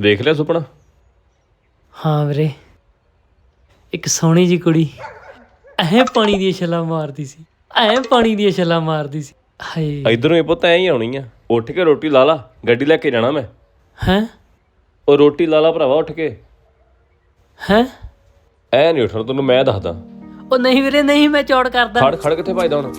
ਵੇਖ ਲਿਆ ਸੁਪਨਾ? ਹਾਂ ਵੀਰੇ। ਇੱਕ ਸੋਹਣੀ ਜੀ ਕੁੜੀ। ਐ ਪਾਣੀ ਦੀਆਂ ਛੱਲਾਂ ਮਾਰਦੀ ਸੀ। ਐ ਪਾਣੀ ਦੀਆਂ ਛੱਲਾਂ ਮਾਰਦੀ ਸੀ। ਹਾਏ। ਇਧਰੋਂ ਇਹ ਪੁੱਤ ਐਂ ਹੀ ਆਉਣੀ ਆ। ਉੱਠ ਕੇ ਰੋਟੀ ਲਾ ਲਾ। ਗੱਡੀ ਲੈ ਕੇ ਜਾਣਾ ਮੈਂ। ਹੈ? ਉਹ ਰੋਟੀ ਲਾ ਲਾ ਭਰਾਵਾ ਉੱਠ ਕੇ। ਹੈ? ਐ ਨਹੀਂ ਉੱਠਣਾ ਤੈਨੂੰ ਮੈਂ ਦੱਸਦਾ। ਉਹ ਨਹੀਂ ਵੀਰੇ ਨਹੀਂ ਮੈਂ ਚੌੜ ਕਰਦਾ। ਖੜ ਖੜ ਕਿੱਥੇ ਭਜਦਾ ਹੁਣ?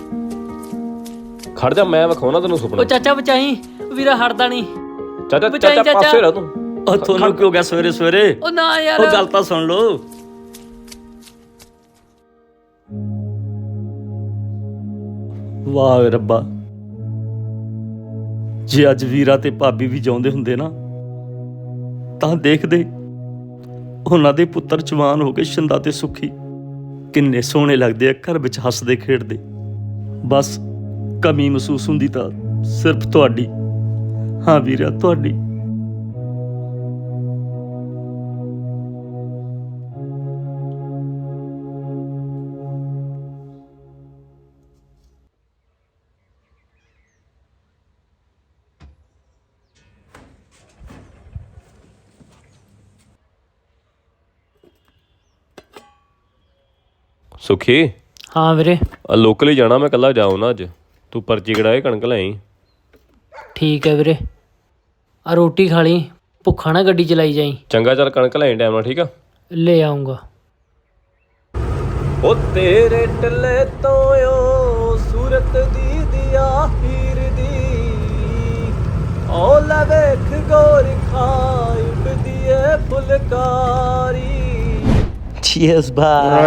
ਖੜ ਜਾ ਮੈਂ ਵਿਖਾਉਣਾ ਤੈਨੂੰ ਉਹ ਸੁਪਨਾ ਚਾਚਾ ਬਚਾਈ। ਵੀਰਾ ਹਟਦਾ ਨਹੀਂ। ਚਾਚਾ ਬਚਾਈ ਚਾਚਾ ਚਾਚਾ। ਪਾਸੇ ਰਹਿ ਤੂੰ। ਉਹ ਤੁਹਾਨੂੰ ਕਿਉਂ ਗਿਆ ਸਵੇਰੇ ਸਵੇਰੇ? ਉਹ ਨਾ ਯਾਰ। ਉਹ ਗੱਲ ਤਾਂ ਸੁਣ ਲਓ। ਵਾਹ ਰੱਬਾ। ਜੇ ਅੱਜ ਵੀਰਾ ਤੇ ਭਾਬੀ ਵੀ ਜਾਉਂਦੇ ਹੁੰਦੇ ਨਾ ਤਾਂ ਦੇਖਦੇ ਉਹਨਾਂ ਦੇ ਪੁੱਤਰ ਜਵਾਨ ਹੋ ਕੇ ਸ਼ਿੰਦਾ ਤੇ ਸੁਖੀ। ਕਿੰਨੇ ਸੋਹਣੇ ਲੱਗਦੇ ਆ ਘਰ ਵਿੱਚ ਹੱਸਦੇ ਖੇਡਦੇ। ਬਸ ਕਮੀ ਮਹਿਸੂਸ ਹੁੰਦੀ ਤਾਂ ਸਿਰਫ ਤੁਹਾਡੀ। ਹਾਂ ਵੀਰਾ ਤੁਹਾਡੀ। ਸੁਖੀ? ਹਾਂ ਵੀਰੇ। ਆ ਲੋਕਲ ਹੀ ਜਾਣਾ ਮੈਂ ਕੱਲਾ ਜਾਉਂ ਨਾ ਅੱਜ। ਤੂੰ ਪਰਚੀ ਕਢਾਏ ਕਣਕ ਲੈ ਆਈ। ਠੀਕ ਹੈ ਵੀਰੇ। ਆ ਰੋਟੀ ਖਾ ਲਈ ਭੁੱਖਾ ਨਾ ਗੱਡੀ ਚਲਾਈ ਜਾਈ ਚੰਗਾ ਚੱਲ ਕਣਕ ਲੈ ਆਈ ਟਾਈਮ ਨਾਲ ਠੀਕ ਆ ਲੈ ਆਉਂਗਾ ਉਹ ਤੇਰੇ ਟੱਲੇ ਤੋਂ ਓ ਸੂਰਤ ਦੀ ਦਿਆ ਹੀਰ ਦੀ ਓ ਲੈ ਵੇਖ ਗੋਰ ਖਾਈ ਉੱਡਦੀ ਏ ਫੁਲਕਾਰੀ Cheers, bye.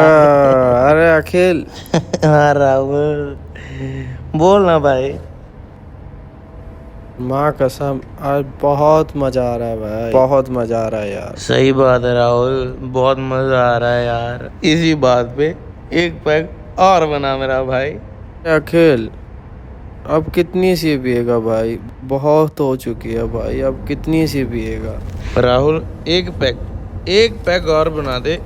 अरे अखिल हाँ राहुल बोल ना भाई माँ कसम आज बहुत मज़ा आ रहा है भाई। बहुत मज़ा आ रहा है यार। सही बात है राहुल बहुत मज़ा आ रहा है यार। इसी बात पे एक पैक और बना मेरा भाई। अखिल अब कितनी सी पिएगा भाई? बहुत हो चुकी है भाई अब कितनी सी पिएगा? राहुल एक पैक एक पैक और बना दे।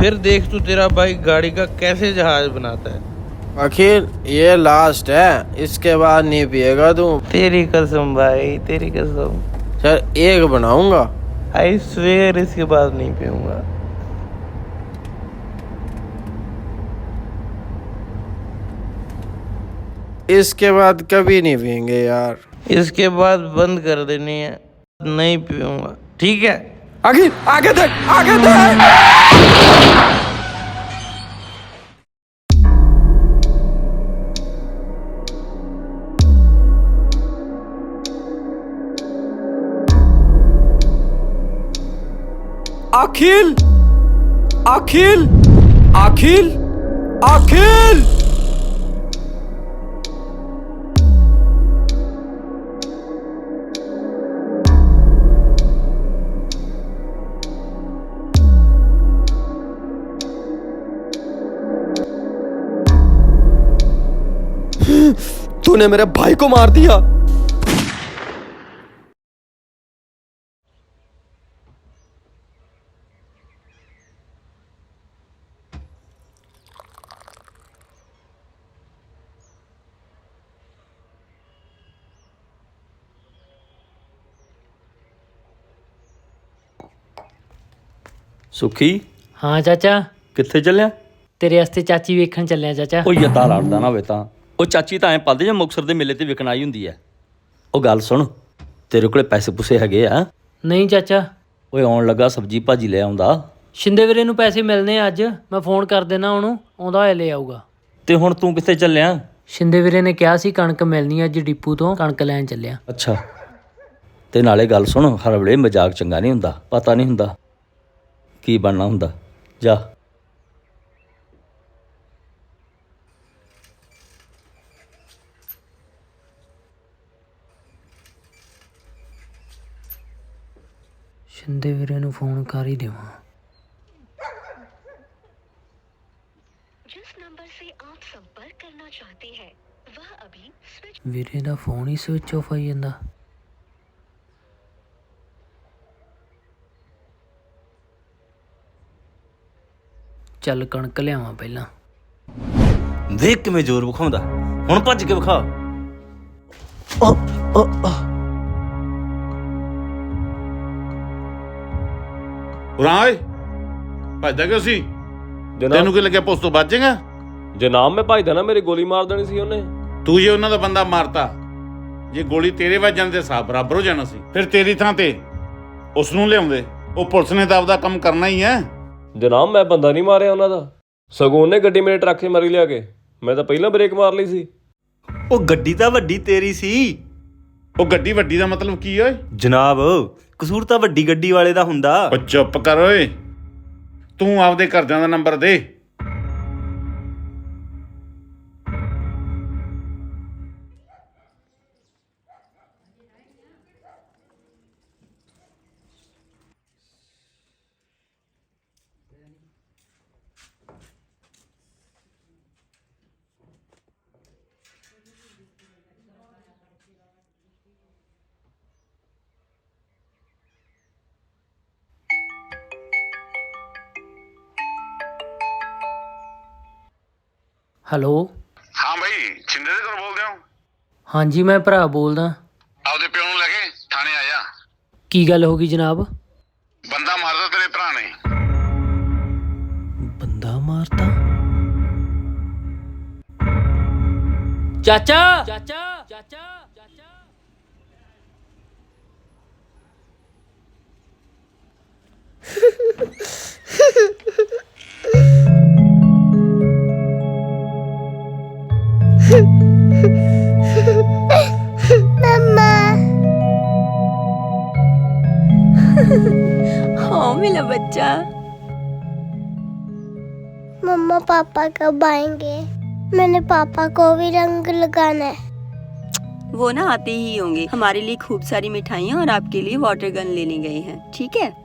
फिर देख तू तेरा भाई गाड़ी का कैसे जहाज़ बनाता है। अखिल ये लास्ट है। इसके बाद नहीं पिएगा तू। तेरी कसम भाई तेरी कसम। चल एक बनाऊँगा। आई स्वेयर इसके बाद नहीं पीऊँगा। इसके बाद कभी नहीं पियेंगे यार। इसके बाद बंद कर देनी है नहीं पीऊँगा। ठीक है? अखिल आगे देख आगे देख। अखिल अखिल अखिल अखिल। तूने मेरे भाई को मार दिया। ਸੁਖੀ? ਹਾਂ ਚਾਚਾ। ਕਿੱਥੇ ਚੱਲਿਆ? ਤੇਰੇ ਵਾਸਤੇ ਚਾਚੀ ਵੇਖਣ ਚੱਲਿਆ ਚਾਚਾ। ਉਹ ਯੱਦਾ ਲੜਦਾ ਨਾ ਹੋਵੇ ਤਾਂ। ਉਹ ਚਾਚੀ ਤਾਂ ਐ ਪਲਦੇ ਜਾਂ ਮੁਕਸਰ ਦੇ ਮੇਲੇ ਤੇ ਵਿਕਣ ਆਈ ਹੁੰਦੀ ਐ। ਉਹ ਗੱਲ ਸੁਣ ਤੇਰੇ ਕੋਲੇ ਪੈਸੇ ਪੂਸੇ ਹੈਗੇ ਆ? ਨਹੀਂ ਚਾਚਾ। ਓਏ ਆਉਣ ਲੱਗਾ ਸਬਜੀ ਭਾਜੀ ਲੈ ਆਉਂਦਾ। ਸ਼ਿੰਦੇ ਵੀਰੇ ਨੂੰ ਪੈਸੇ ਮਿਲਨੇ ਆ ਅੱਜ। ਮੈਂ ਫੋਨ ਕਰ ਦੇਣਾ ਉਹਨੂੰ ਆਉਂਦਾ ਹੋਇਆ ਲੈ ਆਊਗਾ। ਤੇ ਹੁਣ ਤੂੰ ਕਿੱਥੇ ਚੱਲਿਆ? ਸ਼ਿੰਦੇ ਵੀਰੇ ਨੇ ਕਿਹਾ ਸੀ ਕਣਕ ਮਿਲਣੀ ਆ ਅੱਜ ਡਿਪੂ ਤੋਂ ਕਣਕ ਲੈਣ ਚੱਲਿਆ। ਅੱਛਾ। ਤੇ ਨਾਲੇ ਗੱਲ ਸੁਣ ਹਰ ਵੇਲੇ ਮਜ਼ਾਕ ਚੰਗਾ ਨਹੀਂ ਹੁੰਦਾ ਪਤਾ ਨਹੀਂ ਹੁੰਦਾ। ਕੀ ਬਣਨਾ ਹੁੰਦਾ ਜਾ ਸ਼ਿੰਦੇ ਵੀਰੇ ਨੂੰ ਫੋਨ ਕਰ ਹੀ ਦੇਵਾਂ जिस नंबर से आप संपर्क करना चाहते हैं वह अभी स्विच ਵੀਰੇ ਦਾ ਫੋਨ ਹੀ ਸਵਿਚ ਆਫ ਆਈ ਜਾਂਦਾ ਚੱਲ ਕਣਕ ਲਿਆਵਾਂ ਪਹਿਲਾਂ। ਦੇਖ ਕਿਵੇਂ ਜ਼ੋਰ ਵਿਖਾਉਂਦਾ। ਹੁਣ ਭੱਜ ਕੇ ਵਿਖਾ। ਉਹ ਉਰਾਂ ਓਏ ਭੱਜਦਾ ਕਿਉਂ ਸੀ? ਤੈਨੂੰ ਜਨਾਬ ਕੀ ਲੱਗਿਆ ਪੁਲਿਸ ਤੋਂ ਬਚੇਗਾ ਜਨਾਬ ਮੈਂ ਭਜਦਾ ਨਾ ਮੇਰੇ ਗੋਲੀ ਮਾਰ ਦੇਣੀ ਸੀ ਉਹਨੇ। ਤੂੰ ਜੇ ਉਹਨਾਂ ਦਾ ਬੰਦਾ ਮਾਰਤਾ। ਜੇ ਗੋਲੀ ਤੇਰੇ ਵੱਜ ਜਾਂਦੇ ਸਾਹ ਬਰਾਬਰ ਹੋ ਜਾਣਾ ਸੀ। ਫਿਰ ਤੇਰੀ ਥਾਂ ਤੇ ਉਸ ਨੂੰ ਲਿਆਉਂਦੇ। ਉਹ ਪੁਲਿਸ ਨੇ ਤਾਂ ਆਪਦਾ ਕੰਮ ਕਰਨਾ ਹੀ ਹੈ। ਜਨਾਬ ਮੈਂ ਬੰਦਾ ਨਹੀਂ ਮਾਰਿਆ ਉਹਨਾਂ ਦਾ। ਸਗੋਂ ਉਹਨੇ ਗੱਡੀ ਮੇਰੇ ਟਰੱਕ 'ਤੇ ਮਾਰੀ ਲਿਆ ਕੇ। ਮੈਂ ਤਾਂ ਪਹਿਲਾਂ ਬ੍ਰੇਕ ਮਾਰ ਲਈ ਸੀ। ਉਹ ਗੱਡੀ ਤਾਂ ਵੱਡੀ ਤੇਰੀ ਸੀ। ਉਹ ਗੱਡੀ ਵੱਡੀ ਦਾ ਮਤਲਬ ਕੀ ਓਏ? ਜਨਾਬ ਕਸੂਰ ਤਾਂ ਵੱਡੀ ਗੱਡੀ ਵਾਲੇ ਦਾ ਹੁੰਦਾ। ਉਹ ਚੁੱਪ ਕਰ ਓਏ। ਤੂੰ ਆਪਦੇ ਘਰਦਿਆਂ ਦਾ ਨੰਬਰ ਦੇ। ਹੈਲੋ। ਹਾਂ ਭਾਈ ਛਿੰਦੇ ਦੇ ਕੋਲ ਬੋਲਦੇ ਹੋ? ਹਾਂਜੀ ਮੈਂ ਭਰਾ ਬੋਲਦਾ। ਆਪਦੇ ਪਿਓ ਨੂੰ ਲੈ ਕੇ ਥਾਣੇ ਆਇਆ। ਕੀ ਗੱਲ ਹੋ ਗਈ ਜਨਾਬ? ਬੰਦਾ ਮਾਰਦਾ ਤੇਰੇ ਭਰਾ ਨੇ। ਬੰਦਾ ਮਾਰਤਾ ਚਾਚਾ ਚਾਚਾ! ਚਾਚਾ! ਚਾਚਾ! बच्चा मम्मा पापा कब आएँगे? मैंने पापा को भी रंग लगाना है। वो ना आते ही होंगे। हमारे लिए खूब सारी मिठाइयाँ और आपके लिए वाटर गन लेने गए हैं। ठीक है?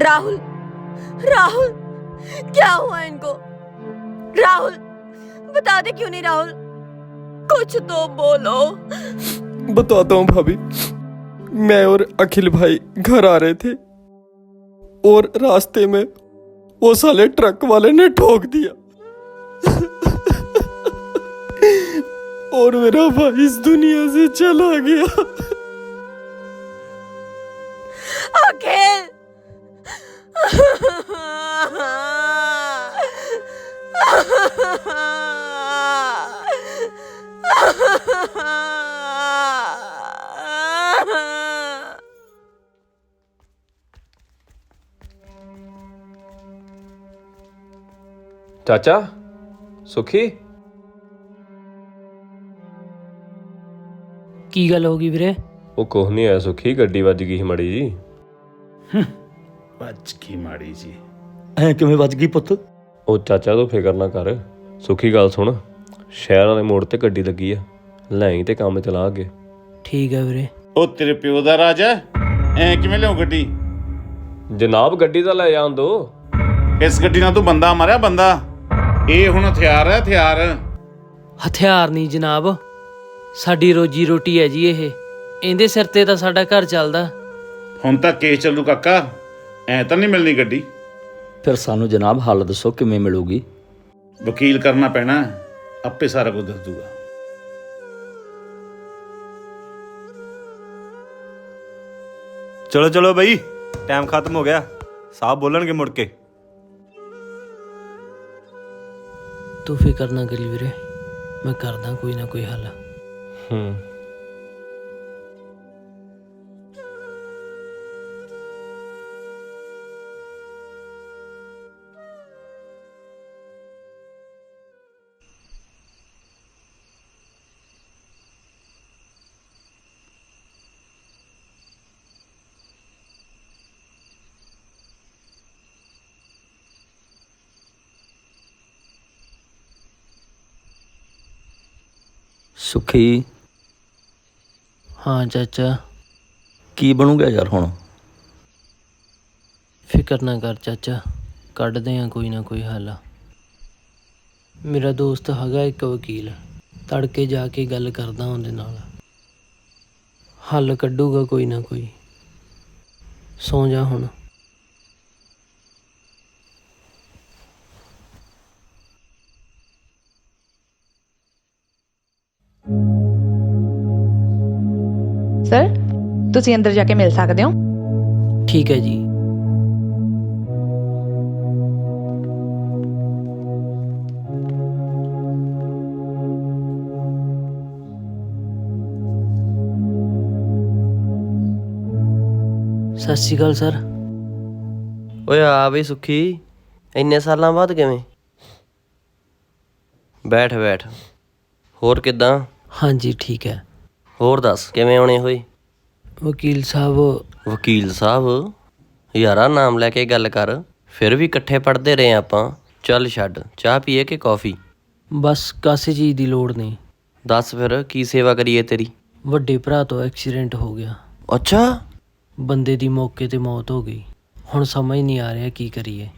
राहुल राहुल क्या हुआ इनको राहुल बता दे क्यों नहीं राहुल कुछ तो बोलो बताता हूँ भाभी। मैं और अखिल भाई घर आ रहे थे और रास्ते में वो साले ट्रक वाले ने ठोक दिया। और मेरा भाई इस दुनिया से चला गया। अखिल। ਚਾਚਾ ਸੁਖੀ? ਕੀ ਗੱਲ ਹੋ ਗਈ ਵੀਰੇ? ਉਹ ਕੁਛ ਨਹੀਂ ਆਇਆ ਸੁਖੀ ਗੱਡੀ ਵੱਜ ਗਈ ਸੀ ਮੜੀ ਜੀ। ਵੱਜ ਕੀ ਮਾੜੀ ਜੀ। ਐ ਕਿਵੇਂ ਵੱਜ ਗਈ ਪੁੱਤ? ਉਹ ਚਾਚਾ ਤੂੰ ਫਿਕਰ ਨਾ ਕਰ। ਸੁਖੀ ਗੱਲ ਸੁਣ ਸ਼ਹਿਰ ਵਾਲੇ ਮੋੜ ਤੇ ਗੱਡੀ ਲੱਗੀ ਆ। ਲੈ ਤੇ ਕੰਮ ਚਲਾ ਅੱਗੇ। ਠੀਕ ਹੈ ਵੀਰੇ। ਉਹ ਤੇਰੇ ਪਿਓ ਦਾ ਰਾਜ ਹੈ ਐ ਕਿਵੇਂ ਲਿਆਉ ਗੱਡੀ? ਜਨਾਬ ਗੱਡੀ ਤਾਂ ਲੈ ਜਾਣ ਦੋ। ਇਸ ਗੱਡੀ ਨਾਲ ਤੂੰ ਬੰਦਾ ਮਾਰਿਆ ਬੰਦਾ? ਇਹ ਹੁਣ ਹਥਿਆਰ ਹੈ ਹਥਿਆਰ। ਹਥਿਆਰ ਨਹੀਂ ਜਨਾਬ। ਸਾਡੀ ਰੋਜੀ ਰੋਟੀ ਹੈ ਜੀ ਇਹ। ਇਹਦੇ ਸਿਰ ਤੇ ਤਾਂ ਸਾਡਾ ਘਰ ਚੱਲਦਾ। ਹੁਣ ਤਾਂ ਕੇਸ ਚੱਲੂ ਕਾਕਾ। ਐ ਤਾਂ ਨਹੀਂ ਮਿਲਣੀ ਗੱਡੀ। ਫਿਰ ਸਾਨੂੰ ਜਨਾਬ ਹੱਲ ਦੱਸੋ ਕਿਵੇਂ ਮਿਲੂਗੀ? ਵਕੀਲ ਕਰਨਾ ਪੈਣਾ। ਆਪੇ ਸਾਰਾ ਕੁਝ ਦੱਸ ਦੂਗਾ। ਚਲੋ ਚਲੋ ਬਈ। ਟਾਈਮ ਖਤਮ ਹੋ ਗਿਆ। ਸਾਹਬ ਬੋਲਣਗੇ ਮੁੜ ਕੇ। ਤੂੰ ਫਿਕਰ ਨਾ ਕਰੀ ਵੀਰੇ। ਮੈਂ ਕਰਦਾ ਕੋਈ ਨਾ ਕੋਈ ਹੱਲ। ਹੂੰ। ਸੁਖੀ। ਹਾਂ ਚਾਚਾ। ਕੀ ਬਣੂਗਾ ਯਾਰ ਹੁਣ? ਫਿਕਰ ਨਾ ਕਰ ਚਾਚਾ ਕੱਢਦੇ ਆ ਕੋਈ ਨਾ ਕੋਈ ਹੱਲ। ਮੇਰਾ ਦੋਸਤ ਹੈਗਾ ਇੱਕ ਵਕੀਲ ਤੜਕੇ ਜਾ ਕੇ ਗੱਲ ਕਰਦਾ ਉਹਦੇ ਨਾਲ। ਹੱਲ ਕੱਢੂਗਾ ਕੋਈ ਨਾ ਕੋਈ। ਸੌ ਜਾ ਹੁਣ। ਸਰ? ਤੁਸੀਂ ਅੰਦਰ ਜਾ ਕੇ ਮਿਲ ਸਕਦੇ ਹੋ? ਠੀਕ ਹੈ ਜੀ। ਸਤਿ ਸ਼੍ਰੀ ਅਕਾਲ ਸਰ। ਓਏ ਆ ਬਈ ਸੁਖੀ ਇੰਨੇ ਸਾਲਾਂ ਬਾਅਦ ਕਿਵੇਂ? ਬੈਠ ਬੈਠ। ਹੋਰ ਕਿਦਾਂ? ਹਾਂਜੀ ਠੀਕ ਹੈ। ਹੋਰ ਦੱਸ ਕਿਵੇਂ ਆਉਣੇ ਹੋਏ? ਵਕੀਲ ਸਾਹਿਬ। ਵਕੀਲ ਸਾਹਿਬ ਯਾਰਾ ਨਾਮ ਲੈ ਕੇ ਗੱਲ ਕਰ ਫਿਰ ਵੀ ਇਕੱਠੇ ਪੜ੍ਹਦੇ ਰਹੇ ਆਪਾਂ। ਚੱਲ ਛੱਡ ਚਾਹ ਪੀਏ ਕਿ ਕੌਫੀ? ਬਸ ਕਾਸੇ ਚੀਜ਼ ਦੀ ਲੋੜ ਨਹੀਂ। ਦੱਸ ਫਿਰ ਕੀ ਸੇਵਾ ਕਰੀਏ ਤੇਰੀ? ਵੱਡੇ ਭਰਾ ਤੋਂ ਐਕਸੀਡੈਂਟ ਹੋ ਗਿਆ। ਅੱਛਾ? ਬੰਦੇ ਦੀ ਮੌਕੇ ਤੇ ਮੌਤ ਹੋ ਗਈ। ਹੁਣ ਸਮਝ ਨਹੀਂ ਆ ਰਿਹਾ ਕੀ ਕਰੀਏ।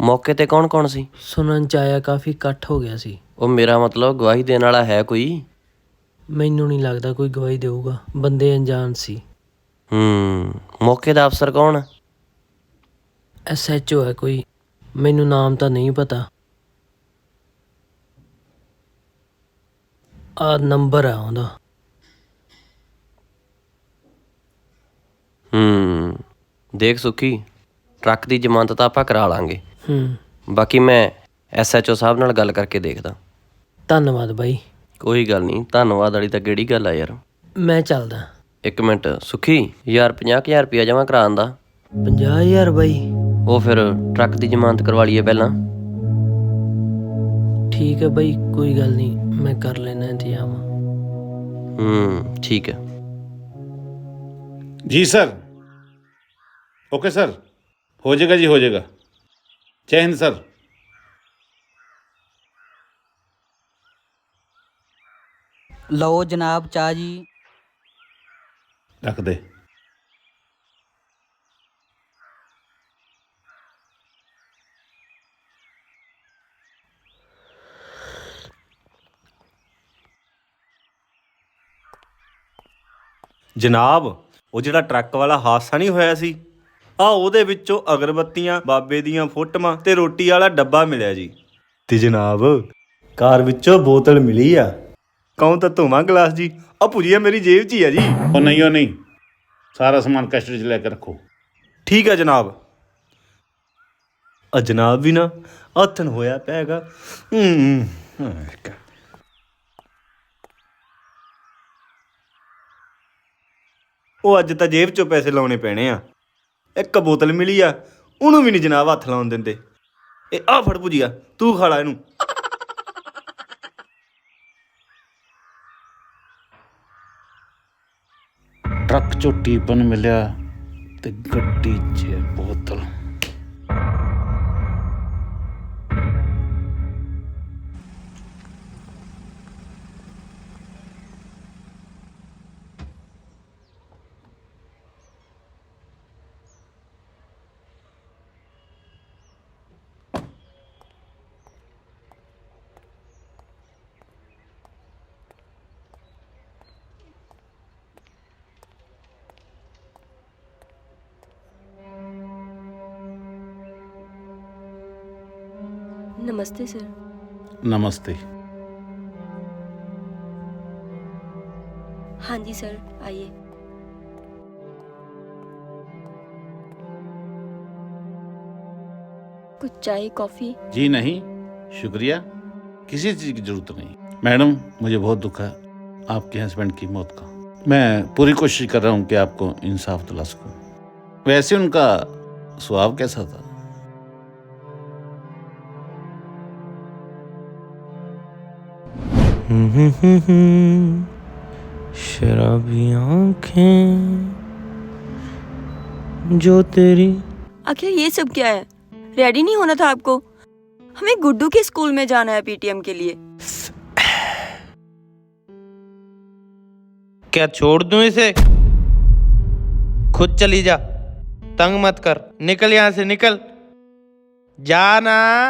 ਮੌਕੇ ਤੇ ਕੌਣ ਕੌਣ ਸੀ? ਸੁਣਨ ਚ ਆਇਆ ਕਾਫੀ ਇਕੱਠ ਹੋ ਗਿਆ ਸੀ। ਉਹ ਮੇਰਾ ਮਤਲਬ ਗਵਾਹੀ ਦੇਣ ਵਾਲਾ ਹੈ ਕੋਈ? ਮੈਨੂੰ ਨਹੀਂ ਲੱਗਦਾ ਕੋਈ ਗਵਾਹੀ ਦੇਊਗਾ। ਬੰਦੇ ਅਣਜਾਣ ਸੀ। ਹੂੰ ਮੌਕੇ ਦਾ ਅਫਸਰ ਕੌਣ? ਐਸਐਚਓ ਹੈ ਕੋਈ। ਮੈਨੂੰ ਨਾਮ ਤਾਂ ਨਹੀਂ ਪਤਾ। ਆ ਨੰਬਰ ਆ ਉਹਦਾ। ਹੂੰ ਦੇਖ ਸੁਖੀ ਟਰੱਕ ਦੀ ਜ਼ਮਾਨਤ ਤਾਂ ਆਪਾਂ ਕਰਾ ਲਾਂਗੇ। ਹੂੰ। ਬਾਕੀ ਮੈਂ ਐਸਐਚਓ ਸਾਹਿਬ ਨਾਲ ਗੱਲ ਕਰਕੇ ਦੇਖਦਾ। ਧੰਨਵਾਦ ਬਾਈ। ਕੋਈ ਗੱਲ ਨਹੀਂ ਧੰਨਵਾਦ ਵਾਲੀ ਤਾਂ ਕਿਹੜੀ ਗੱਲ ਆ ਯਾਰ ਮੈਂ ਚੱਲਦਾ ਇੱਕ ਮਿੰਟ ਸੁਖੀ ਯਾਰ 50000 ਰੁਪਇਆ ਜਮ੍ਹਾਂ ਕਰਾਉਣ ਦਾ 50000 ਬਾਈ ਉਹ ਫਿਰ ਟਰੱਕ ਦੀ ਜ਼ਮਾਨਤ ਕਰਵਾ ਲਈਏ ਪਹਿਲਾਂ ਠੀਕ ਹੈ ਬਾਈ ਕੋਈ ਗੱਲ ਨਹੀਂ ਮੈਂ ਕਰ ਲੈਣਾ ਇੰਤਜ਼ਾਮ ਹੂੰ ਠੀਕ ਹੈ ਜੀ ਸਰ ओके सर हो जाएगा जी हो जाएगा जय हिंद सर ਲਓ ਜਨਾਬ ਚਾਹ ਜੀ। ਰੱਖ ਦੇ। ਜਨਾਬ, ਉਹ ਜਿਹੜਾ ਟਰੱਕ ਵਾਲਾ ਹਾਦਸਾ ਨਹੀਂ ਹੋਇਆ ਸੀ? ਆ ਉਹਦੇ ਵਿੱਚੋਂ ਅਗਰਬੱਤੀਆਂ, ਬਾਬੇ ਦੀਆਂ ਫੋਟੋਆਂ ਤੇ ਰੋਟੀ ਵਾਲਾ ਡੱਬਾ ਮਿਲਿਆ ਜੀ। ਤੇ ਜਨਾਬ, ਕਾਰ ਵਿੱਚੋਂ ਬੋਤਲ ਮਿਲੀ ਆ। ਕੌਣ ਤਾਂ ਧੋਵਾਂ ਗਲਾਸ ਜੀ? ਆ ਭੁਜੀਆ ਮੇਰੀ ਜੇਬ 'ਚ ਹੀ ਆ ਜੀ। ਉਹ ਨਹੀਂ ਉਹ ਨਹੀਂ। ਸਾਰਾ ਸਮਾਨ ਕਸਟਡੀ 'ਚ ਲੈ ਕੇ ਰੱਖੋ। ਠੀਕ ਹੈ ਜਨਾਬ। ਆ ਜਨਾਬ ਵੀ ਨਾ ਹੱਥਨ ਹੋਇਆ ਪੈਗਾ। ਹੂੰ ਉਹ ਅੱਜ ਤਾਂ ਜੇਬ 'ਚੋਂ ਪੈਸੇ ਲਾਉਣੇ ਪੈਣੇ ਆ। ਇੱਕ ਬੋਤਲ ਮਿਲੀ ਆ ਉਹਨੂੰ ਵੀ ਨਹੀਂ ਜਨਾਬ ਹੱਥ ਲਾਉਣ ਦਿੰਦੇ। ਇਹ ਆ ਫੜ ਭੁਜੀਆ ਤੂੰ ਖਾ ਲੈ ਇਹਨੂੰ। ਟਰੱਕ ਮਿਲਿਆ ਤੇ ਗੱਡੀ 'ਚ ਬਹੁਤ नमस्ते सर। नमस्ते। हाँ जी सर आइए। कुछ चाय कॉफ़ी? जी नहीं शुक्रिया। किसी चीज़ की ज़रूरत नहीं। मैडम मुझे बहुत दुख है आपके हस्बैंड की मौत का। मैं पूरी कोशिश कर रहा हूँ कि आपको इंसाफ दिला सकूँ। वैसे उनका स्वभाव कैसा था? शराबी आँखें जो तेरी आखिर ये सब क्या है? रेडी नहीं होना था आपको? हमें गुड्डू के स्कूल में जाना है पीटीएम के लिए। क्या छोड़ दूँ इसे? खुद चली जा। तंग मत कर। निकल यहाँ से निकल। जाना।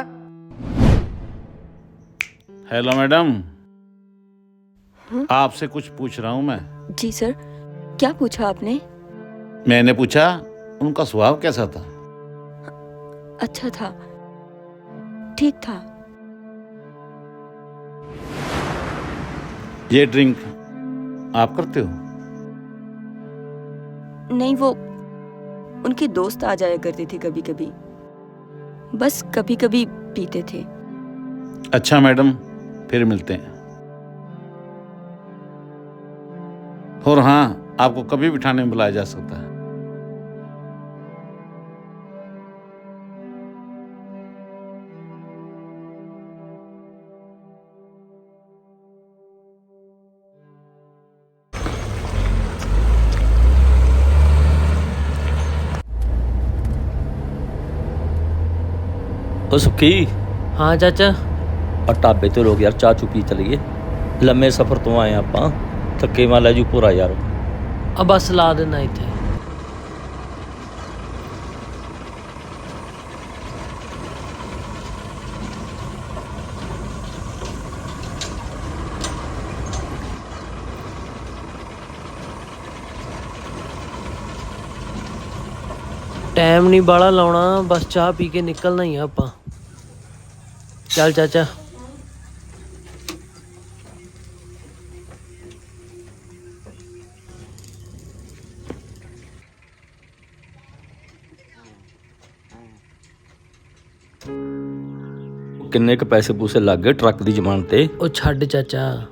हेलो मैडम आपसे कुछ पूछ रहा हूँ मैं। जी सर क्या पूछा आपने? मैंने पूछा उनका स्वभाव कैसा था? अच्छा था। ठीक था। ये ड्रिंक आप करते हो? नहीं वो उनके दोस्त आ जाया करते थे कभी कभी बस कभी कभी पीते थे। अच्छा मैडम फिर मिलते हैं। और हाँ आपको कभी भी थाने में बुलाया जा सकता है ਉਹ ਸੁੱਖੀ ਹਾਂ ਚਾਚਾ ਆ ਢਾਬੇ ਤੇ ਲੋਕ ਯਾਰ ਚਾਹ ਚੁਪੀ ਚਲੀਏ ਲੰਮੇ ਸਫ਼ਰ ਤੋਂ ਆਏ ਆਪਾਂ ਥੱਕੇ ਮਾਲਾ ਜੂ ਪੂਰਾ ਯਾਰ। ਆ ਬਸ ਲਾ ਦੇਣਾ ਇੱਥੇ। ਟਾਈਮ ਨਹੀਂ ਬਾਲਾ ਲਾਉਣਾ, ਬਸ ਚਾਹ ਪੀ ਕੇ ਨਿਕਲਣਾ ਹੀ ਆ ਆਪਾਂ। ਚੱਲ ਚਾਚਾ। ਕਿੰਨੇ ਕ ਪੈਸੇ ਪੂਸੇ ਲੱਗ ਗਏ ਟਰੱਕ ਦੀ ਜ਼ਮਾਨਤ ਤੇ? ਉਹ ਛੱਡ ਚਾਚਾ।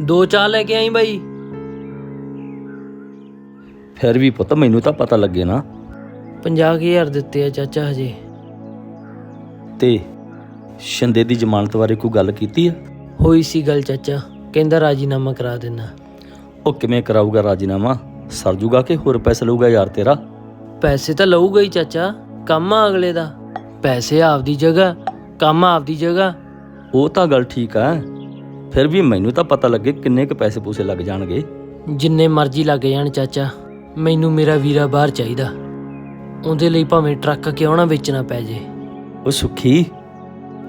ਦੋ ਚਾਹ ਲੈ ਕੇ ਆਈ ਬਾਈ। ਫਿਰ ਵੀ ਪੁੱਤ ਮੈਨੂੰ ਤਾਂ ਪਤਾ ਲੱਗੇ ਨਾ। 50000 ਦਿੱਤੇ ਆ ਚਾਚਾ ਹਜੇ। ਤੇ ਸ਼ਿੰਦੇ ਦੀ ਜ਼ਮਾਨਤ ਬਾਰੇ ਕੋਈ ਗੱਲ ਕੀਤੀ ਆ? ਹੋਈ ਸੀ ਗੱਲ ਚਾਚਾ ਕਹਿੰਦਾ ਰਾਜੀਨਾਮਾ ਕਰਾ ਦੇਣਾ। ਉਹ ਕਿਵੇਂ ਕਰਾਊਗਾ ਰਾਜੀਨਾਮਾ? ਸਰ ਜੂਗਾ ਕਿ ਹੋਰ ਪੈਸੇ ਲਊਗਾ ਯਾਰ ਤੇਰਾ? ਪੈਸੇ ਤਾਂ ਲਊਗਾ ਹੀ ਚਾਚਾ। ਕੰਮ ਆ ਅਗਲੇ ਦਾ। ਪੈਸੇ ਆਪਦੀ ਜਗ੍ਹਾ ਕੰਮ ਆਪਦੀ ਜਗ੍ਹਾ। ਉਹ ਤਾਂ ਗੱਲ ਠੀਕ ਆ। ਫਿਰ ਵੀ ਮੈਨੂੰ ਤਾਂ ਪਤਾ ਲੱਗੇ ਕਿੰਨੇ ਕ ਪੈਸੇ ਪੂਸੇ ਲੱਗ ਜਾਣਗੇ। ਜਿੰਨੇ ਮਰਜ਼ੀ ਲੱਗ ਜਾਣ ਚਾਚਾ ਮੈਨੂੰ ਮੇਰਾ ਵੀਰਾ ਬਾਹਰ ਚਾਹੀਦਾ। ਉਹਦੇ ਲਈ ਭਾਵੇਂ ਟਰੱਕ ਕਿਉਂ ਨਾ ਵੇਚਣਾ ਪੈ ਜੇ। ਉਹ ਸੁਖੀ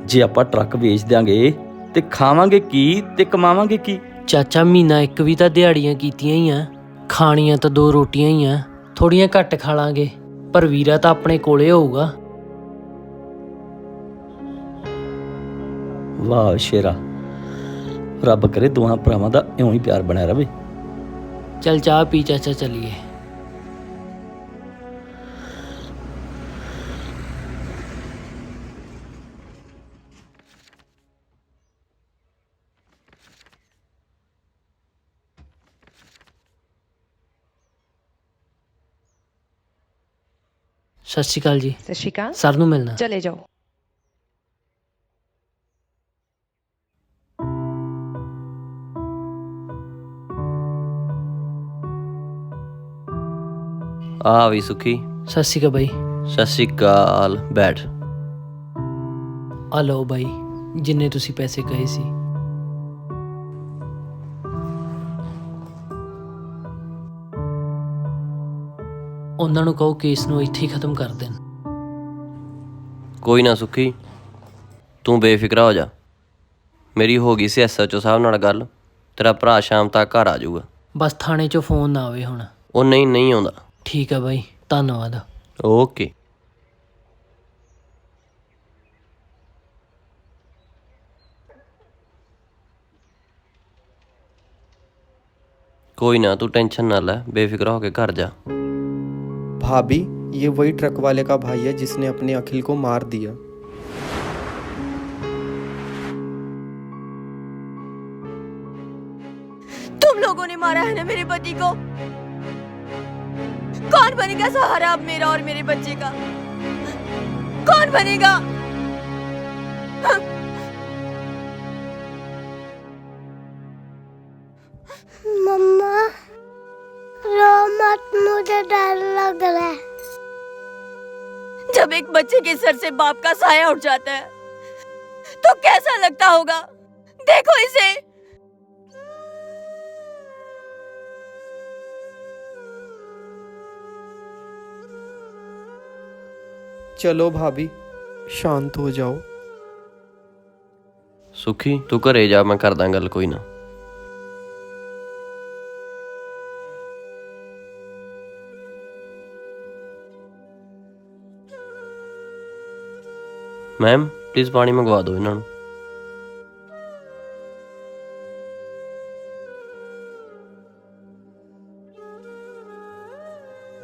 ਜੇ ਆਪਾਂ ਟਰੱਕ ਵੇਚ ਦਿਆਂਗੇ ਤੇ ਖਾਵਾਂਗੇ ਕੀ ਤੇ ਕਮਾਵਾਂਗੇ ਕੀ? ਚਾਚਾ ਮਹੀਨਾ ਇੱਕ ਵੀ ਤਾਂ ਦਿਹਾੜੀਆਂ ਕੀਤੀਆਂ ਹੀ ਆ। ਖਾਣੀਆਂ ਤਾਂ ਦੋ ਰੋਟੀਆਂ ਹੀ ਆ। ਥੋੜੀਆਂ ਘੱਟ ਖਾ ਲਾਂਗੇ। ਪਰ ਵੀਰਾ ਤਾਂ ਆਪਣੇ ਕੋਲੇ ਹੋਊਗਾ। ਵਾਹ ਸ਼ੇਰਾ ਰੱਬ ਕਰੇ ਦੋਹਾਂ ਭਰਾਵਾਂ ਦਾ ਇਉਂ ਹੀ ਪਿਆਰ ਬਣਿਆ ਰਵੇ। ਚੱਲ ਚਾਹ ਪੀ ਚਾਚਾ ਚੱਲੀਏ। ਸਤਿ ਸ਼੍ਰੀ ਅਕਾਲ ਜੀ। ਸਤਿ ਸ਼੍ਰੀ ਅਕਾਲ। ਸਰ ਨੂੰ ਮਿਲਣਾ। ਚਲੇ ਜਾਓ। ਆ ਵੀ ਸੁਖੀ। ਸਤਿ ਸ਼੍ਰੀ ਅਕਾਲ ਬਾਈ। ਸਤਿ ਸ਼੍ਰੀ ਅਕਾਲ। ਬੈਠ। ਆ ਲਓ ਬਾਈ ਜਿੰਨੇ ਤੁਸੀਂ ਪੈਸੇ ਕਹੇ ਸੀ। ਉਹਨਾਂ ਨੂੰ ਕਹੋ ਕੇਸ ਨੂੰ ਇੱਥੇ ਹੀ ਖਤਮ ਕਰ ਦੇਣ। ਕੋਈ ਨਾ ਸੁਖੀ ਤੂੰ ਬੇਫਿਕਰਾ ਹੋ ਜਾ। ਮੇਰੀ ਹੋ ਗਈ ਸੀ ਐਸਐਚਓ ਸਾਹਿਬ ਨਾਲ ਗੱਲ ਤੇਰਾ ਭਰਾ ਸ਼ਾਮ ਤੱਕ ਘਰ ਆ ਜਾਊਗਾ। ਬਸ ਥਾਣੇ 'ਚੋਂ ਫੋਨ ਨਾ ਆਵੇ ਹੁਣ। ਉਹ ਨਹੀਂ ਨਹੀਂ ਆਉਂਦਾ। ਠੀਕ ਆ ਬਾਈ ਧੰਨਵਾਦ। ਓਕੇ। ਕੋਈ ਨਾ ਤੂੰ ਟੈਨਸ਼ਨ ਨਾ ਲੈ ਬੇਫਿਕਰ ਹੋ ਕੇ ਘਰ ਜਾ। भाभी, ये वही ट्रक वाले का भाई है जिसने अपने अखिल को मार दिया। तुम लोगों ने मारा है ना मेरे पति को? कौन बनेगा सहारा अब मेरा और मेरे बच्चे का? कौन बनेगा? जब एक बच्चे के सर से बाप का साया उठ जाता है तो कैसा लगता होगा देखो इसे चलो भाभी शांत हो जाओ ਸੁਖੀ ਤੂੰ ਘਰੇ ਜਾ ਮੈਂ ਕਰਦਾ ਗੱਲ ਕੋਈ ਨਾ ਮੈਮ ਪਲੀਜ਼ ਪਾਣੀ ਮੰਗਵਾ ਦਿਓ ਇਹਨਾਂ ਨੂੰ।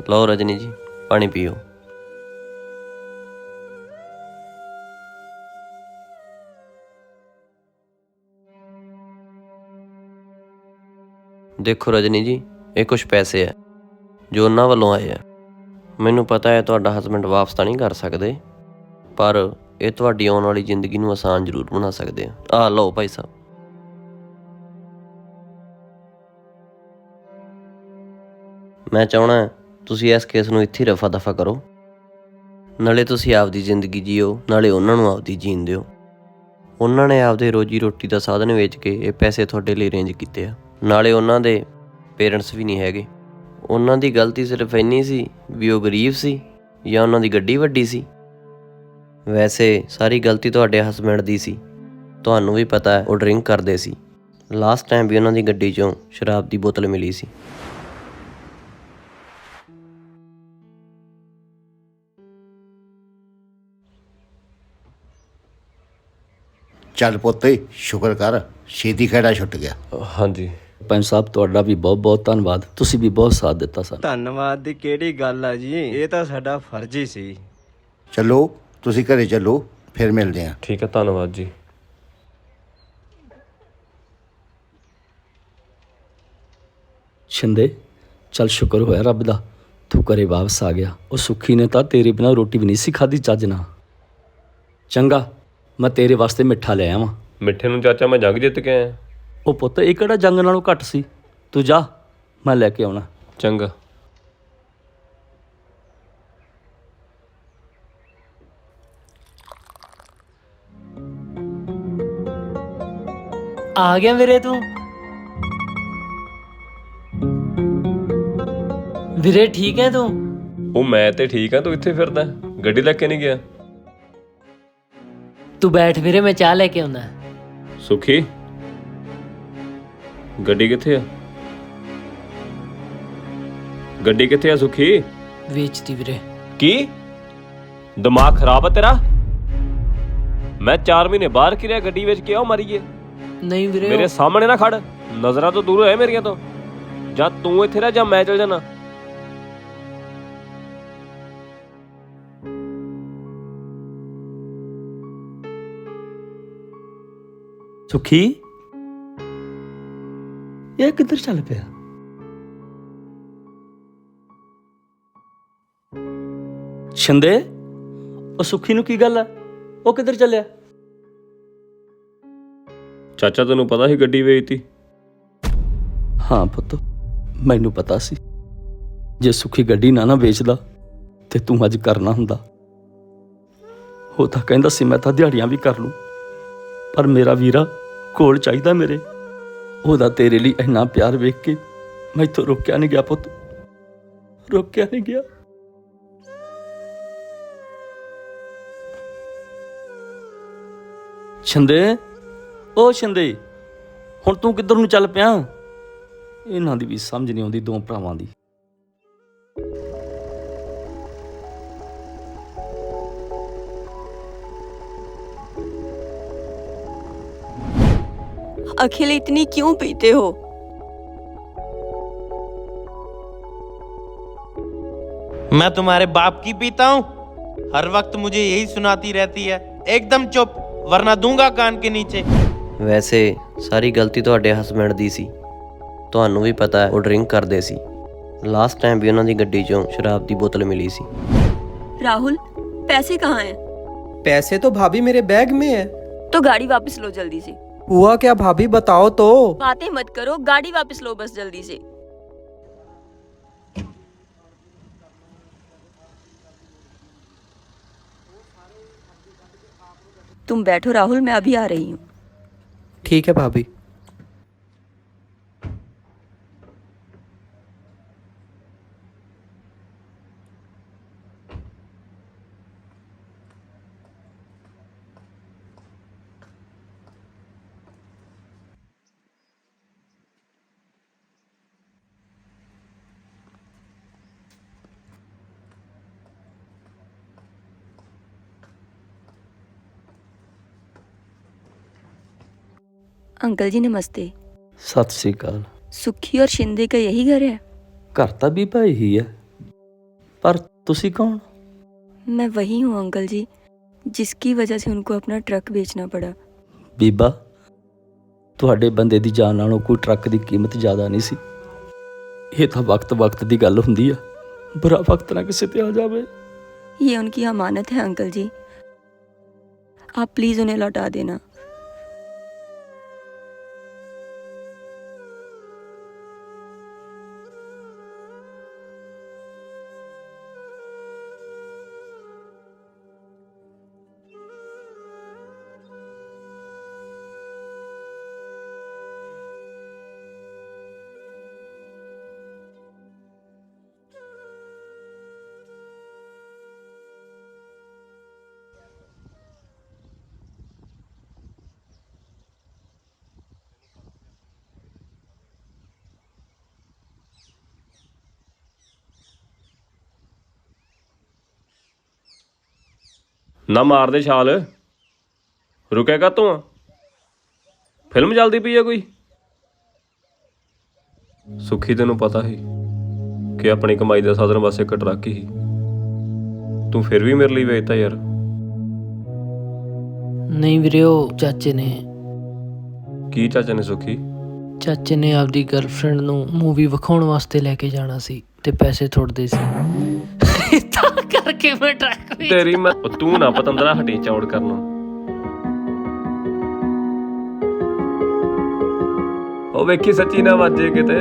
ਲਓ ਰਜਨੀ ਜੀ, ਪਾਣੀ ਪੀਓ। ਦੇਖੋ ਰਜਨੀ ਜੀ, ਇਹ ਕੁਝ ਪੈਸੇ ਹੈ, ਜੋ ਉਹਨਾਂ ਵੱਲੋਂ ਆਏ ਆ ਮੈਨੂੰ ਪਤਾ ਹੈ ਤੁਹਾਡਾ ਹਸਬੰਡ ਵਾਪਸ ਤਾਂ ਨਹੀਂ ਕਰ ਸਕਦੇ, ਪਰ ਇਹ ਤੁਹਾਡੀ ਆਉਣ ਵਾਲੀ ਜ਼ਿੰਦਗੀ ਨੂੰ ਆਸਾਨ ਜ਼ਰੂਰ ਬਣਾ ਸਕਦੇ ਆ ਆ ਲਓ ਭਾਈ ਸਾਹਿਬ। ਮੈਂ ਚਾਹਣਾ ਤੁਸੀਂ ਇਸ ਕੇਸ ਨੂੰ ਇੱਥੇ ਰਫਾ ਦਫਾ ਕਰੋ। ਨਾਲੇ ਤੁਸੀਂ ਆਪਦੀ ਜ਼ਿੰਦਗੀ ਜੀਓ, ਨਾਲੇ ਉਹਨਾਂ ਨੂੰ ਆਪਦੀ ਜੀਣ ਦਿਓ। ਉਹਨਾਂ ਨੇ ਆਪਦੇ ਰੋਜੀ ਰੋਟੀ ਦਾ ਸਾਧਨ ਵੇਚ ਕੇ ਇਹ ਪੈਸੇ ਤੁਹਾਡੇ ਲਈ ਅਰੇਂਜ ਕੀਤੇ ਆ। ਨਾਲੇ ਉਹਨਾਂ ਦੇ ਪੇਰੈਂਟਸ ਵੀ ਨਹੀਂ ਹੈਗੇ। ਉਹਨਾਂ ਦੀ ਗਲਤੀ ਸਿਰਫ ਇੰਨੀ ਸੀ ਵੀ ਉਹ ਗਰੀਬ ਸੀ ਜਾਂ ਉਹਨਾਂ ਦੀ ਗੱਡੀ ਵੱਡੀ ਸੀ। ਵੈਸੇ ਸਾਰੀ ਗਲਤੀ ਤੁਹਾਡੇ ਹਸਬੰਡ ਦੀ ਸੀ। ਤੁਹਾਨੂੰ ਵੀ ਪਤਾ ਹੈ ਉਹ ਡਰਿੰਕ ਕਰਦੇ ਸੀ। ਲਾਸਟ ਟਾਈਮ ਵੀ ਉਹਨਾਂ ਦੀ ਗੱਡੀ 'ਚੋਂ ਸ਼ਰਾਬ ਦੀ ਬੋਤਲ ਮਿਲੀ ਸੀ। ਚੱਲ ਪੁੱਤੇ ਸ਼ੁਕਰ ਕਰ ਛੇਤੀ ਖੇੜਾ ਛੁੱਟ ਗਿਆ। ਹਾਂਜੀ। ਪੰਜ ਸਾਹਿਬ ਤੁਹਾਡਾ ਵੀ ਬਹੁਤ ਬਹੁਤ ਧੰਨਵਾਦ। ਤੁਸੀਂ ਵੀ ਬਹੁਤ ਸਾਥ ਦਿੱਤਾ ਸਾਨੂੰ। ਧੰਨਵਾਦ ਦੀ ਕਿਹੜੀ ਗੱਲ ਆ ਜੀ? ਇਹ ਤਾਂ ਸਾਡਾ ਫਰਜ਼ ਹੀ ਸੀ। ਚਲੋ ਤੁਸੀਂ ਘਰੇ ਚੱਲੋ ਫਿਰ ਮਿਲਦੇ ਹਾਂ। ਠੀਕ ਹੈ ਧੰਨਵਾਦ ਜੀ। ਛਿੰਦੇ ਚੱਲ ਸ਼ੁਕਰ ਹੋਇਆ ਰੱਬ ਦਾ ਤੂੰ ਘਰੇ ਵਾਪਸ ਆ ਗਿਆ। ਉਹ ਸੁੱਖੀ ਨੇ ਤਾਂ ਤੇਰੇ ਬਿਨਾਂ ਰੋਟੀ ਵੀ ਨਹੀਂ ਸੀ ਖਾਦੀ ਚੱਜ ਨਾਲ। ਚੰਗਾ ਮੈਂ ਤੇਰੇ ਵਾਸਤੇ ਮਿੱਠਾ ਲੈ ਆਵਾਂ। ਮਿੱਠੇ ਨੂੰ ਚਾਚਾ ਮੈਂ ਜੰਗ ਜਿੱਤ ਕੇ ਆਇਆ। ਉਹ ਪੁੱਤ ਇਹ ਕਿਹੜਾ ਜੰਗ ਨਾਲੋਂ ਘੱਟ ਸੀ? ਤੂੰ ਜਾ ਮੈਂ ਲੈ ਕੇ ਆਉਣਾ। ਚੰਗਾ। ਆ ਗਿਆ ਵੀਰੇ ਤੂੰ। ਵੀਰੇ ਠੀਕ ਹੈ ਤੂੰ? ਉਹ ਮੈਂ ਤੇ ਠੀਕ ਆ ਤੂੰ ਇੱਥੇ ਫਿਰਦਾ। ਗੱਡੀ ਲੈ ਕੇ ਨਹੀਂ ਗਿਆ? ਤੂੰ ਬੈਠ ਵੀਰੇ ਮੈਂ ਚਾਹ ਲੈ ਕੇ ਆਉਂਦਾ। ਸੁਖੀ ਗੱਡੀ ਕਿੱਥੇ ਆ? ਗੱਡੀ ਕਿੱਥੇ ਆ ਸੁਖੀ? ਵੇਚਤੀ ਵੀਰੇ। ਕੀ? ਦਿਮਾਗ ਖਰਾਬ ਆ ਤੇਰਾ? ਮੈਂ 4 ਮਹੀਨੇ ਬਾਹਰ ਕਿਰਿਆ ਗੱਡੀ ਵਿੱਚ ਕਿਉਂ ਮਰੀਏ। ਨਹੀਂ ਵੀਰੇ ਮੇਰੇ ਸਾਹਮਣੇ ਨਾ ਖੜ। ਨਜ਼ਰਾਂ ਤੋਂ ਦੂਰ ਹੋਏ ਮੇਰੀਆਂ ਤੋਂ। ਜਾਂ ਤੂੰ ਇੱਥੇ ਰਹਿ ਜਾਂ ਮੈਂ ਚਲ ਜਾਣਾ ਸੁਖੀ? ਇਹ ਕਿੱਧਰ ਚੱਲ ਪਿਆ? ਛਿੰਦੇ ਉਹ ਸੁਖੀ ਨੂੰ ਕੀ ਗੱਲ ਹੈ ਉਹ ਕਿੱਧਰ ਚੱਲਿਆ? ਚਾਚਾ ਤੈਨੂੰ ਪਤਾ ਸੀ ਗੱਡੀ ਵੇਚਤੀ? ਹਾਂ ਪੁੱਤ, ਮੈਨੂੰ ਪਤਾ ਸੀ। ਜੇ ਸੁਖੀ ਗੱਡੀ ਨਾ ਨਾ ਵੇਚਦਾ, ਤੇ ਤੂੰ ਅੱਜ ਕਰਨਾ ਹੁੰਦਾ। ਉਹ ਤਾਂ ਕਹਿੰਦਾ ਸੀ, ਮੈਂ ਤਾਂ ਦਿਹਾੜੀਆਂ ਵੀ ਕਰ ਲੂੰ। ਪਰ ਮੇਰਾ ਵੀਰਾ ਕੋਲ ਚਾਹੀਦਾ ਮੇਰੇ। ਉਹਦਾ ਤੇਰੇ ਲਈ ਇੰਨਾ ਪਿਆਰ ਵੇਖ ਕੇ ਮੈਂ ਇੱਥੋਂ ਰੋਕਿਆ ਨਹੀਂ ਗਿਆ ਪੁੱਤ। ਰੋਕਿਆ ਨਹੀਂ ਗਿਆ। ਛਿੰਦੇ। ਓ ਸ਼ਿੰਦੇ ਹੁਣ ਤੂੰ ਕਿੱਧਰ ਨੂੰ ਚੱਲ ਪਿਆ ਇਹਨਾਂ ਦੀ ਵੀ ਸਮਝ ਨਹੀਂ ਆਉਂਦੀ ਦੋ ਭਰਾਵਾਂ ਦੀ अखिल इतनी क्यों पीते हो मैं तुम्हारे बाप की पीता हूँ हर वक्त मुझे यही सुनाती रहती है एकदम चुप वरना दूंगा कान के नीचे ਵੈਸੇ ਸਾਰੀ ਗਲਤੀ ਤੁਹਾਡੇ ਹਸਬੈਂਡ ਦੀ ਸੀ ਤੁਹਾਨੂੰ ਵੀ ਪਤਾ ਹੈ ਉਹ ਡਰਿੰਕ ਕਰਦੇ ਸੀ ਲਾਸਟ ਟਾਈਮ ਵੀ ਉਹਨਾਂ ਦੀ ਗੱਡੀ 'ਚੋਂ ਸ਼ਰਾਬ ਦੀ ਬੋਤਲ ਮਿਲੀ ਸੀ राहुल पैसे कहाँ हैं पैसे तो भाभी मेरे बैग में है तो गाड़ी वापस लो जल्दी से हुआ क्या भाभी बताओ तो बातें मत करो गाड़ी वापस लो बस जल्दी से तुम बैठो राहुल मैं अभी आ रही हूँ ਠੀਕ ਹੈ ਭਾਬੀ। अंकल जी नमस्ते ਸਤਿ ਸ੍ਰੀ ਅਕਾਲ सुखी और शिंदे का यही घर है ਘਰ ਤਾਂ ਵੀ ਭਾਈ ਹੀ ਹੈ ਪਰ ਤੁਸੀਂ ਕੌਣ मैं वही हूँ अंकल जी जिसकी वजह से उनको अपना ट्रक बेचना पड़ा ਬੀਬਾ ਤੁਹਾਡੇ ਬੰਦੇ ਦੀ ਜਾਨ ਨਾਲੋਂ ਕੋਈ ਟਰੱਕ ਦੀ ਕੀਮਤ ਜ਼ਿਆਦਾ ਨਹੀਂ ਸੀ ਇਹ ਤਾਂ ਵਕਤ-ਵਕਤ ਦੀ ਗੱਲ ਹੁੰਦੀ ਆ ਬੁਰਾ ਵਕਤ ਨਾ ਕਿਸੇ ਤੇ ਆ ਜਾਵੇ ये उनकी अमानत है अंकल जी आप प्लीज उन्हें लौटा देना ਨਾ ਮਾਰ ਦੇ ਛਾਲ। ਰੁਕੇਗਾ ਤੂੰ? ਫਿਲਮ ਚੱਲਦੀ ਪਈ ਆ ਕੋਈ? ਸੁਖੀ ਤੈਨੂੰ ਪਤਾ ਸੀ ਕਿ ਆਪਣੀ ਕਮਾਈ ਦਾ ਸਾਧਨ ਵਾਸਤੇ ਇੱਕ ਟਰੱਕ ਹੀ। ਤੂੰ ਫਿਰ ਵੀ ਮੇਰੇ ਲਈ ਵੇਚਤਾ ਯਾਰ। ਨਹੀਂ ਵੀਰੇ ਉਹ ਚਾਚੇ ਨੇ। ਕੀ ਚਾਚਾ ਨੇ ਸੁਖੀ? ਚਾਚੇ ਨੇ ਆਪਦੀ ਗਰਲਫ੍ਰੈਂਡ ਨੂੰ ਮੂਵੀ ਵਿਖਾਉਣ ਵਾਸਤੇ ਲੈ ਕੇ ਜਾਣਾ ਸੀ ਤੇ ਪੈਸੇ ਥੋੜਦੇ ਸੀ। ਤਾਂ ਕਰਕੇ ਮੈਂ ਟਰੱਕ ਵੀ ਤੇਰੀ ਮੈਂ ਉਹ ਤੂੰ ਨਾ ਪਤੰਦਰਾ ਹਟੀ ਚੌੜ ਕਰਨਾ ਉਹ ਵੇਖੀ ਸੱਚੀ ਨਾ ਵੱਜੇ ਕਿਤੇ।